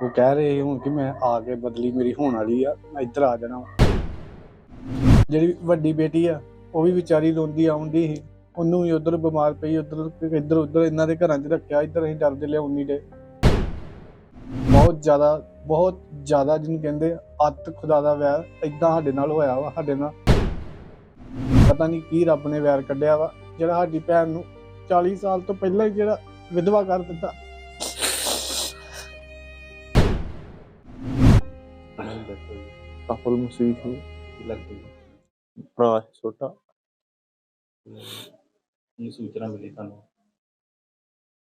ਉਹ ਕਹਿ ਰਹੇ ਹੁਣ ਕਿ ਮੈਂ ਆ ਕੇ ਬਦਲੀ ਮੇਰੀ ਹੋਣ ਵਾਲੀ ਆ, ਮੈਂ ਇੱਧਰ ਆ ਜਾਣਾ ਵਾ। ਜਿਹੜੀ ਵੱਡੀ ਬੇਟੀ ਆ, ਉਹ ਵੀ ਵਿਚਾਰੀ ਰੋਂਦੀ ਆਉਂਦੀ ਸੀ। ਉਹਨੂੰ ਵੀ ਉਧਰ ਬਿਮਾਰ ਪਈ, ਉਧਰ, ਇੱਧਰ, ਉਧਰ ਇਹਨਾਂ ਦੇ ਘਰਾਂ 'ਚ ਰੱਖਿਆ, ਇੱਧਰ ਅਸੀਂ ਡਰਦੇ ਲਿਆਉਣੀ ਦੇ। ਬਹੁਤ ਜ਼ਿਆਦਾ ਬਹੁਤ ਜ਼ਿਆਦਾ ਜਿਹਨੂੰ ਕਹਿੰਦੇ ਅੱਤ ਖੁਦਾ ਦਾ ਵੈਰ ਇਦਾਂ ਸਾਡੇ ਨਾਲ ਹੋਇਆ ਵਾ, ਸਾਡੇ ਨਾਲ। ਪਤਾ ਨਹੀਂ ਕੀ ਰੱਬ ਨੇ ਵੈਰ ਕੱਢਿਆ ਵਾ, ਜਿਹੜਾ ਸਾਡੀ ਭੈਣ ਨੂੰ 40 ਸਾਲ ਤੋਂ ਪਹਿਲਾਂ ਹੀ ਜਿਹੜਾ ਵਿਧਵਾ ਕਰ ਦਿੱਤਾ। ਕਾਫਲ ਮਸੀਹ ਸੀ ਲੱਗਦੀ ਭਰਾ ਛੋਟਾ ਇਹ ਸੂਚਨਾ ਮਿਲੀ ਤੁਹਾਨੂੰ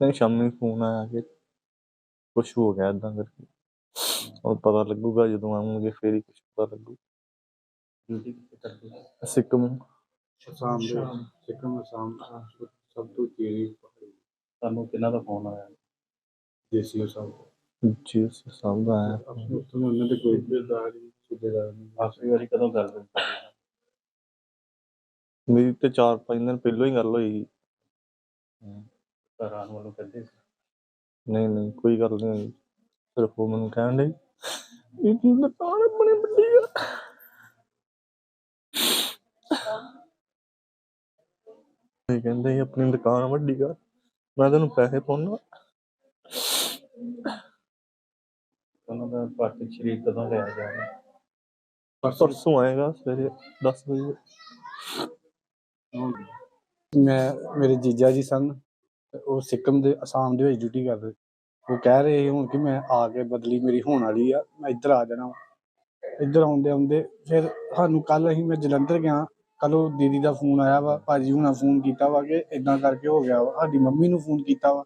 ਨਹੀਂ ਸ਼ਾਮੀ ਫੋਨ ਆਇਆ ਕਿ ਕੁਝ ਹੋ ਗਿਆ ਇਦਾਂ ਕਰਕੇ ਉਹ ਪਤਾ ਲੱਗੂਗਾ ਜਦੋਂ ਆਉਂਗੇ ਫੇਰ ਹੀ ਕੁਝ ਪਤਾ ਲੱਗੂ ਡਿਊਟੀ ਕਿੱਥੇ ਕਰਦੇ? ਸਿੱਕਮ ਅਸਾਮ ਦੇ ਸਿੱਕਮ ਅਸਾਮ ਸਭ ਤੋਂ ਤੇਰੀ ਤੁਹਾਨੂੰ ਕਿਹਨਾਂ ਦਾ ਫੋਨ ਆਇਆ ਦੇਸੀ ਸਾਹਿਬ ਜੀ ਆਇਆ ਆਪਣੇ ਉੱਥੇ ਉਹਨਾਂ ਦੇ ਕੋਈ ਬੇਦਾਰ ਸੁਬੇਦਾਰ ਨਹੀਂ। ਆਖਰੀ ਵਾਰੀ ਕਦੋਂ ਗੱਲ ਹੋਈ? ਮੇਰੀ ਤੇ 4-5 ਦਿਨ ਪਹਿਲਾਂ ਹੀ ਗੱਲ ਹੋਈ ਸੀ। ਘਰ ਵੱਲੋਂ ਕਹਿੰਦੇ ਸੀ? ਨਹੀਂ ਨਹੀਂ ਕੋਈ ਗੱਲ ਨਹੀਂ ਹੋਈ। ਸਿਰਫ ਉਹ ਮੈਨੂੰ ਕਹਿਣ ਡਈ ਇਹ ਕੀ ਦੁਕਾਨ ਬਣੀ ਵੱਡੀ ਆ। ਇਹ ਕਹਿੰਦੇ ਸੀ ਆਪਣੀ ਦੁਕਾਨ ਵੱਡੀ ਕਰ ਮੈਂ ਤੈਨੂੰ ਪੈਸੇ ਪਾਉਣਾ। ਉਹਨਾਂ ਦਾ ਪਾਰਟਿਕ ਸ਼ਰੀਰ ਕਦੋਂ ਲਿਆ ਜਾਵੇ? ਪਰਸੋਂ। ਆਏਗਾ ਸਵੇਰੇ 10 ਵਜੇ। ਮੈਂ ਮੇਰੇ ਜੀਜਾ ਜੀ ਸਨ ਉਹ ਸਿੱਕਮ ਦੇ ਅਸਾਮ ਦੇ ਵਿੱਚ ਡਿਊਟੀ ਕਰਦੇ ਉਹ ਕਹਿ ਰਹੇ ਸੀ ਹੁਣ ਕਿ ਮੈਂ ਆ ਕੇ ਬਦਲੀ ਮੇਰੀ ਹੋਣ ਵਾਲੀ ਆ ਮੈਂ ਇੱਧਰ ਆ ਜਾਣਾ ਵਾ। ਇੱਧਰ ਆਉਂਦੇ ਆਉਂਦੇ ਫਿਰ ਸਾਨੂੰ ਕੱਲ ਅਸੀਂ ਮੈਂ ਜਲੰਧਰ ਗਿਆ ਕੱਲ ਉਹ ਦੀਦੀ ਦਾ ਫੋਨ ਆਇਆ ਵਾ ਭਾਜੀ ਹੁਣਾਂ ਫੋਨ ਕੀਤਾ ਵਾ ਕਿ ਇਦਾਂ ਕਰਕੇ ਹੋ ਗਿਆ ਵਾ ਸਾਡੀ ਮੰਮੀ ਨੂੰ ਫੋਨ ਕੀਤਾ ਵਾ।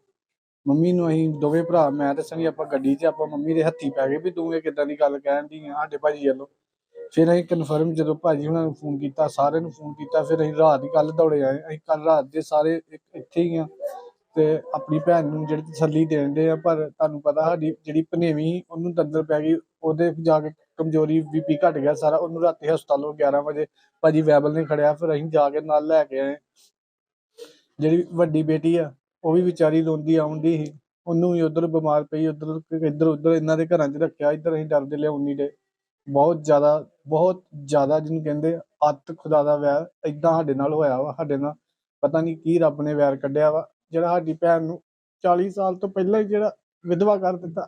ਮੰਮੀ ਨੂੰ ਅਸੀਂ ਦੋਵੇਂ ਭਰਾ, ਮੈਂ ਤੇ ਸਨੀ ਆਪਾਂ ਗੱਡੀ 'ਚ ਆਪਾਂ ਮੰਮੀ ਦੇ ਹੱਥੀ ਪੈ ਗਏ ਵੀ ਤੂੰ ਇਹ ਕਿੱਦਾਂ ਦੀ ਗੱਲ ਕਹਿਣ ਦੀ ਆ, ਸਾਡੇ ਭਾਜੀ ਵੱਲੋਂ। ਫਿਰ ਅਸੀਂ ਕਨਫਰਮ ਜਦੋਂ ਭਾਜੀ ਹੁਣਾਂ ਨੂੰ ਫੋਨ ਕੀਤਾ, ਸਾਰਿਆਂ ਨੂੰ ਫੋਨ ਕੀਤਾ, ਫਿਰ ਅਸੀਂ ਰਾਤ ਹੀ ਕੱਲ ਦੌੜੇ ਆਏ, ਅਸੀਂ ਕੱਲ ਰਾਤ ਦੇ ਸਾਰੇ ਇ- ਇੱਥੇ ਹੀ ਆ। ਤੇ ਆਪਣੀ ਭੈਣ ਨੂੰ ਜਿਹੜੀ ਤਸੱਲੀ ਦੇਣਦੇ ਆ, ਪਰ ਤੁਹਾਨੂੰ ਪਤਾ ਸਾਡੀ ਜਿਹੜੀ ਭਨੇਵੀਂ ਉਹਨੂੰ ਦੰਦਰ ਪੈ ਗਈ, ਉਹਦੇ ਜਾ ਕੇ ਕਮਜ਼ੋਰੀ ਬੀਪੀ ਘਟ ਗਿਆ ਸਾਰਾ, ਉਹਨੂੰ ਰਾਤੀ ਹਸਪਤਾਲੋਂ 11 ਵਜੇ ਭਾਜੀ ਵੈਬਲ ਨੇ ਖੜਿਆ, ਫਿਰ ਅਸੀਂ ਜਾ ਕੇ ਨਾਲ ਲੈ ਕੇ ਆਏ। ਜਿਹੜੀ ਵੱਡੀ ਬੇਟੀ ਆ ਉਹ ਵੀ ਵਿਚਾਰੀ ਰੋਂਦੀ ਆਉਂਦੀ ਸੀ। ਉਹਨੂੰ ਵੀ ਉਧਰ ਬਿਮਾਰ ਪਈ, ਉਧਰ ਇੱਧਰ, ਉਧਰ ਇਹਨਾਂ ਦੇ ਘਰਾਂ 'ਚ ਰੱਖਿਆ, ਇੱਧਰ ਅਸੀਂ ਡਰਦੇ ਲਿਆਉਣੀ ਦੇ। ਬਹੁਤ ਜ਼ਿਆਦਾ ਬਹੁਤ ਜ਼ਿਆਦਾ ਜਿਹਨੂੰ ਕਹਿੰਦੇ ਅੱਤ ਖੁਦਾ ਦਾ ਵੈਰ ਇਦਾਂ ਸਾਡੇ ਨਾਲ ਹੋਇਆ ਵਾ, ਸਾਡੇ ਨਾਲ ਪਤਾ ਨਹੀਂ ਕੀ ਰੱਬ ਨੇ ਵੈਰ ਕੱਢਿਆ ਵਾ। ਜਿਹੜਾ ਸਾਡੀ ਭੈਣ ਨੂੰ 40 ਸਾਲ ਤੋਂ ਪਹਿਲਾਂ ਹੀ ਜਿਹੜਾ ਵਿਧਵਾ ਕਰ ਦਿੱਤਾ